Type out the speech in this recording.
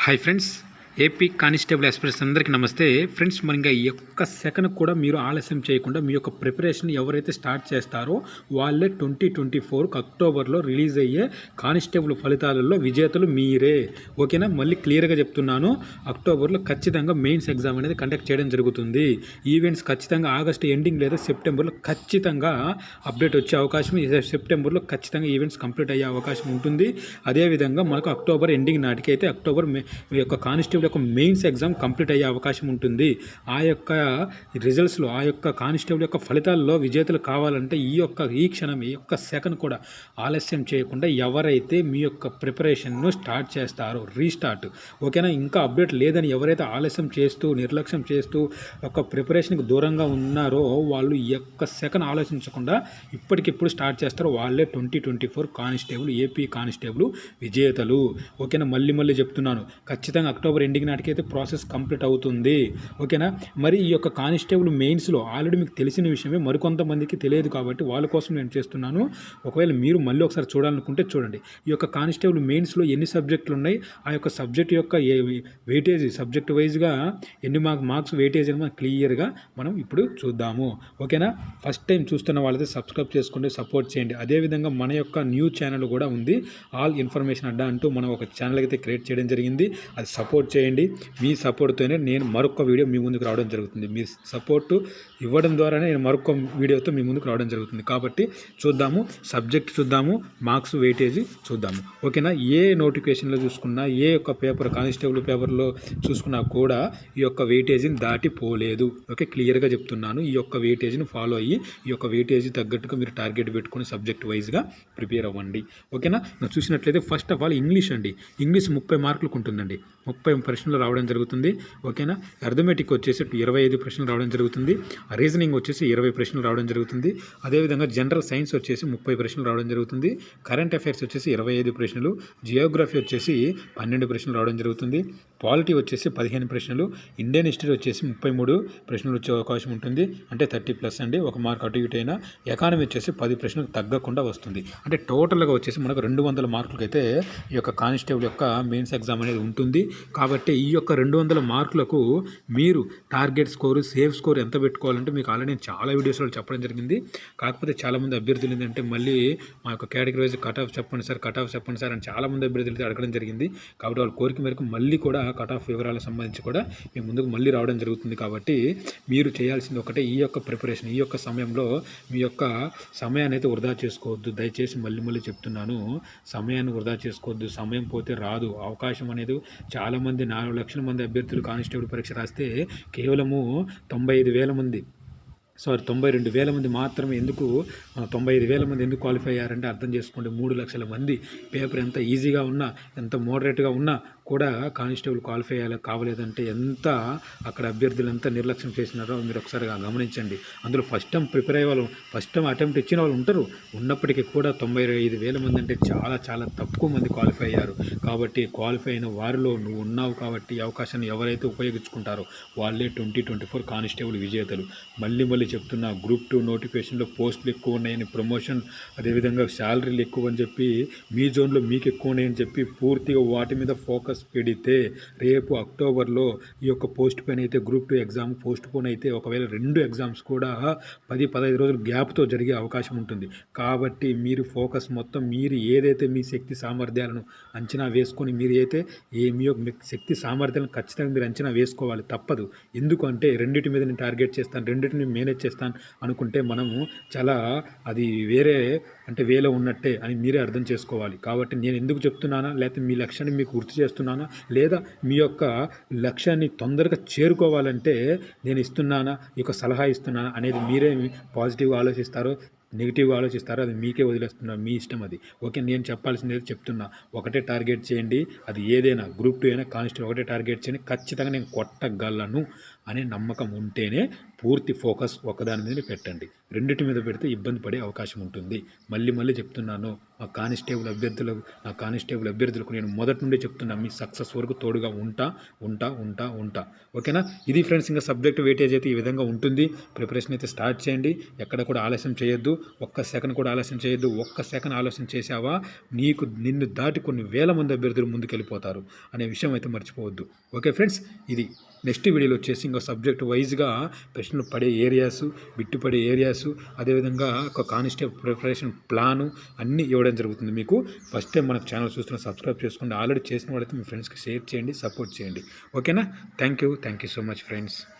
Hi friends AP constable express అందరికీ నమస్తే. Friends మరి ఇంకా ఈ ఒక్క సెకండ్ కూడా మీరు ఆలస్యం చేయకుండా మీ యొక్క ప్రిపరేషన్ ఎవరైతే స్టార్ట్ చేస్తారో వాళ్ళే ట్వంటీ ట్వంటీ ఫోర్కి అక్టోబర్లో రిలీజ్ అయ్యే కానిస్టేబుల్ ఫలితాలలో విజేతలు మీరే. ఓకేనా? మళ్ళీ క్లియర్గా చెప్తున్నాను. అక్టోబర్లో ఖచ్చితంగా మెయిన్స్ ఎగ్జామ్ అనేది కండక్ట్ చేయడం జరుగుతుంది. ఈవెంట్స్ ఖచ్చితంగా ఆగస్టు ఎండింగ్ లేదా సెప్టెంబర్లో ఖచ్చితంగా అప్డేట్ వచ్చే అవకాశం సెప్టెంబర్లో ఖచ్చితంగా ఈవెంట్స్ కంప్లీట్ అయ్యే అవకాశం ఉంటుంది. అదేవిధంగా మనకు అక్టోబర్ ఎండింగ్ నాటికి అయితే అక్టోబర్ మీ యొక్క కానిస్టేబుల్ యొక్క మెయిన్స్ ఎగ్జామ్ కంప్లీట్ అయ్యే అవకాశం ఉంటుంది. ఆ యొక్క రిజల్ట్స్లో ఆ యొక్క కానిస్టేబుల్ యొక్క ఫలితాల్లో విజేతలు కావాలంటే ఈ యొక్క ఈ క్షణం ఈ యొక్క సెకండ్ కూడా ఆలస్యం చేయకుండా ఎవరైతే మీ యొక్క ప్రిపరేషన్ను స్టార్ట్ చేస్తారో రీస్టార్ట్. ఓకేనా? ఇంకా అప్డేట్ లేదని ఎవరైతే ఆలస్యం చేస్తూ నిర్లక్ష్యం చేస్తూ ఒక ప్రిపరేషన్కి దూరంగా ఉన్నారో వాళ్ళు ఈ యొక్క సెకండ్ ఆలోచించకుండా ఇప్పటికిప్పుడు స్టార్ట్ చేస్తారో. వాళ్ళే twenty twenty four constable AP constable విజేతలు. ఓకేనా? మళ్ళీ మళ్ళీ చెప్తున్నాను. ఖచ్చితంగా అక్టోబర్ ఎండింగ్ నాటికైతే ప్రాసెస్ కంప్లీట్ అవుతుంది. ఓకేనా? మరి ఈ యొక్క కానిస్టేబుల్ మెయిన్స్లో ఆల్రెడీ మీకు తెలిసిన విషయమే మరికొంతమందికి తెలియదు కాబట్టి వాళ్ళ కోసం నేను చేస్తున్నాను. ఒకవేళ మీరు మళ్ళీ ఒకసారి చూడాలనుకుంటే చూడండి. ఈ యొక్క కానిస్టేబుల్ మెయిన్స్లో ఎన్ని సబ్జెక్టులు ఉన్నాయి? ఆ యొక్క సబ్జెక్ట్ యొక్క ఏ వెయిటేజ్ సబ్జెక్ట్ వైజ్గా ఎన్ని మార్క్ మార్క్స్ వెయిటేజ్ అని మనం క్లియర్గా మనం ఇప్పుడు చూద్దాము. ఓకేనా? ఫస్ట్ టైం చూస్తున్న వాళ్ళైతే సబ్స్క్రైబ్ చేసుకోండి సపోర్ట్ చేయండి. అదేవిధంగా మన యొక్క న్యూ ఛానల్ కూడా ఉంది. ఆల్ ఇన్ఫర్మేషన్ అడ్డా అంటూ మనం ఒక ఛానల్ అయితే క్రియేట్ చేయడం జరిగింది. అది సపోర్ట్ చేయండి. మీ సపోర్ట్తోనే నేను మరొక వీడియో మీ ముందుకు రావడం జరుగుతుంది. మీ సపోర్టు ఇవ్వడం ద్వారానే నేను మరొక వీడియోతో మీ ముందుకు రావడం జరుగుతుంది. కాబట్టి చూద్దాము సబ్జెక్ట్ చూద్దాము మార్క్స్ వెయిటేజీ చూద్దాము. ఓకేనా? ఏ నోటిఫికేషన్లో చూసుకున్నా ఏ యొక్క పేపర్ కానిస్టేబుల్ పేపర్లో చూసుకున్నా కూడా ఈ యొక్క వెయిటేజీని దాటిపోలేదు. ఓకే? క్లియర్గా చెప్తున్నాను. ఈ యొక్క వెయిటేజ్ని ఫాలో అయ్యి ఈ యొక్క వెయిటేజీ తగ్గట్టుగా మీరు టార్గెట్ పెట్టుకుని సబ్జెక్ట్ వైజ్గా ప్రిపేర్ అవ్వండి. ఓకేనా? నువ్వు చూసినట్లయితే ఫస్ట్ ఆఫ్ ఆల్ ఇంగ్లీష్ అండి. ఇంగ్లీష్ ముప్పై మార్కులకు ఉంటుందండి. ముప్పై ప్రశ్నలు రావడం జరుగుతుంది. ఓకేనా? అర్థమెటిక్ వచ్చేసి ఇరవై ఐదు ప్రశ్నలు రావడం జరుగుతుంది. రీజనింగ్ వచ్చేసి ఇరవై ప్రశ్నలు రావడం జరుగుతుంది. అదేవిధంగా జనరల్ సైన్స్ వచ్చేసి ముప్పై ప్రశ్నలు రావడం జరుగుతుంది. కరెంట్ అఫైర్స్ వచ్చేసి ఇరవై ఐదు ప్రశ్నలు. జియోగ్రఫీ వచ్చేసి పన్నెండు ప్రశ్నలు రావడం జరుగుతుంది. పాలిటీ వచ్చేసి పదిహేను ప్రశ్నలు. ఇండియన్ హిస్టరీ వచ్చేసి ముప్పై మూడు ప్రశ్నలు వచ్చే అవకాశం ఉంటుంది. అంటే థర్టీ ప్లస్ అండి. ఒక మార్క్ అటు ఇటు అయినా. ఎకానమీ వచ్చేసి పది ప్రశ్నలు తగ్గకుండా వస్తుంది. అంటే టోటల్గా వచ్చేసి మనకు రెండు వందల మార్కులకైతే ఈ యొక్క కానిస్టేబుల్ యొక్క మెయిన్స్ ఎగ్జామ్ అనేది ఉంటుంది. కాబట్టి ఈ యొక్క రెండు వందల మార్కులకు మీరు టార్గెట్ స్కోరు సేఫ్ స్కోర్ ఎంత పెట్టుకోవాలంటే మీకు ఆల్రెడీ నేను చాలా వీడియోస్లో చెప్పడం జరిగింది. కాకపోతే చాలామంది అభ్యర్థులు ఏంటంటే మళ్ళీ మా యొక్క కేటగిరీ వైజ్ కట్ ఆఫ్ చెప్పండి సార్ కట్ ఆఫ్ చెప్పండి సార్ అని చాలామంది అభ్యర్థులు అడగడం జరిగింది. కాబట్టి వాళ్ళ కోరిక మేరకు మళ్ళీ కూడా కట్ ఆఫ్ వివరాలకు సంబంధించి కూడా మీ ముందుకు మళ్ళీ రావడం జరుగుతుంది. కాబట్టి మీరు చేయాల్సింది ఒకటే ఈ యొక్క ప్రిపరేషన్ ఈ యొక్క సమయంలో మీ యొక్క సమయాన్ని అయితే వృధా చేసుకోవద్దు. దయచేసి మళ్ళీ మళ్ళీ చెప్తున్నాను సమయాన్ని వృధా చేసుకోవద్దు. సమయం పోతే రాదు. అవకాశం అనేది చాలామంది నాలుగు లక్షల మంది అభ్యర్థులు కానిస్టేబుల్ పరీక్ష రాస్తే కేవలము తొంభై ఐదు వేల మంది. సారీ తొంభై రెండు వేల మంది మాత్రమే ఎందుకు తొంభై ఐదు వేల మంది ఎందుకు క్వాలిఫై అయ్యారంటే అర్థం చేసుకోండి. మూడు లక్షల మంది పేపర్ ఎంత ఈజీగా ఉన్నా ఎంత మోడరేట్గా ఉన్నా కూడా కానిస్టేబుల్ క్వాలిఫై అయ్యాలి కావలేదంటే ఎంత అక్కడ అభ్యర్థులు ఎంత నిర్లక్ష్యం చేసినారో మీరు ఒకసారి గమనించండి. అందులో ఫస్ట్ టైం ప్రిపేర్ అయ్యే వాళ్ళు ఫస్ట్ టైం అటెంప్ట్ ఇచ్చిన వాళ్ళు ఉంటారు. ఉన్నప్పటికీ కూడా తొంభై ఐదు వేల మంది అంటే చాలా చాలా తక్కువ మంది క్వాలిఫై అయ్యారు. కాబట్టి క్వాలిఫై అయిన వారిలో నువ్వు ఉన్నావు కాబట్టి ఈ అవకాశాన్ని ఎవరైతే ఉపయోగించుకుంటారో వాళ్ళే ట్వంటీ ట్వంటీ ఫోర్ కానిస్టేబుల్ విజేతలు. మళ్ళీ మళ్ళీ చెప్తున్నా గ్రూప్ టూ నోటిఫికేషన్లో పోస్టులు ఎక్కువ ఉన్నాయని ప్రమోషన్ అదేవిధంగా శాలరీలు ఎక్కువ అని చెప్పి మీ జోన్లో మీకు ఎక్కువ ఉన్నాయని చెప్పి పూర్తిగా వాటి మీద ఫోకస్ పెడితే రేపు అక్టోబర్లో ఈ యొక్క పోస్ట్ పోన్ అయితే group two exam postpone అయితే ఒకవేళ రెండు ఎగ్జామ్స్ కూడా పది పదహైదు రోజులు గ్యాప్తో జరిగే అవకాశం ఉంటుంది. కాబట్టి మీరు ఫోకస్ మొత్తం మీరు ఏదైతే మీ శక్తి సామర్థ్యాలను అంచనా వేసుకొని మీరు అయితే ఏ మీ యొక్క శక్తి సామర్థ్యాలను ఖచ్చితంగా మీరు అంచనా వేసుకోవాలి తప్పదు. ఎందుకంటే రెండింటి మీద నేను టార్గెట్ చేస్తాను రెండింటిని మేనేజ్ చేస్తాను అనుకుంటే మనము చాలా అది వేరే అంటే వేలో ఉన్నట్టే అని మీరే అర్థం చేసుకోవాలి. కాబట్టి నేను ఎందుకు చెప్తున్నానా లేకపోతే మీ లక్ష్యాన్ని మీకు గుర్తు చేస్తున్నాను లేదా మీ యొక్క లక్ష్యాన్ని తొందరగా చేరుకోవాలంటే నేను ఇస్తున్నానా? ఈ యొక్క సలహా ఇస్తున్నానా? అనేది మీరే పాజిటివ్గా ఆలోచిస్తారో నెగిటివ్గా ఆలోచిస్తారో అది మీకే వదిలేస్తున్నారు మీ ఇష్టం అది. ఓకే నేను చెప్పాల్సింది ఏదో చెప్తున్నా. ఒకటే టార్గెట్ చేయండి. అది ఏదైనా గ్రూప్ టూ అయినా కానిస్టేబుల్ ఒకటే టార్గెట్ చేయండి. ఖచ్చితంగా నేను కొట్టగలను. అనే నమ్మకం ఉంటేనే పూర్తి ఫోకస్ ఒకదాని మీద పెట్టండి. రెండిటి మీద పెడితే ఇబ్బంది పడే అవకాశం ఉంటుంది. మళ్ళీ మళ్ళీ చెప్తున్నాను మా కానిస్టేబుల్ అభ్యర్థులకు నా కానిస్టేబుల్ అభ్యర్థులకు నేను మొదటి నుండి చెప్తున్నా మీ సక్సెస్ వరకు తోడుగా ఉంటా ఉంటా ఉంటా ఉంటా. ఓకేనా? ఇది ఫ్రెండ్స్ ఇంకా సబ్జెక్ట్ వెయిటేజ్ అయితే ఈ విధంగా ఉంటుంది. ప్రిపరేషన్ అయితే స్టార్ట్ చేయండి. ఎక్కడ కూడా ఆలస్యం చేయొద్దు. ఒక్క సెకండ్ కూడా ఆలస్యం చేయొద్దు. ఒక్క సెకండ్ ఆలస్యం చేసావా నీకు నిన్ను దాటి కొన్ని వేల మంది అభ్యర్థులు ముందుకెళ్ళిపోతారు అనే విషయం అయితే మర్చిపోవద్దు. ఓకే ఫ్రెండ్స్ ఇది నెక్స్ట్ వీడియోలో వచ్చేసి ఇంకా సబ్జెక్ట్ వైజ్గా ప్రశ్నలు పడే ఏరియాస్ బిట్టుపడే ఏరియాసు ఏరియాస్ అదేవిధంగా ఒక కానిస్టేబుల్ ప్రిపరేషన్ ప్లాను అన్నీ ఇవ్వడం జరుగుతుంది. మీకు ఫస్ట్ టైం మన ఛానల్ చూస్తున్న సబ్స్క్రైబ్ చేసుకోండి. ఆల్రెడీ చేసిన వాళ్ళైతే మీ ఫ్రెండ్స్కి షేర్ చేయండి సపోర్ట్ చేయండి. ఓకేనా? Thank you. Thank you so much friends.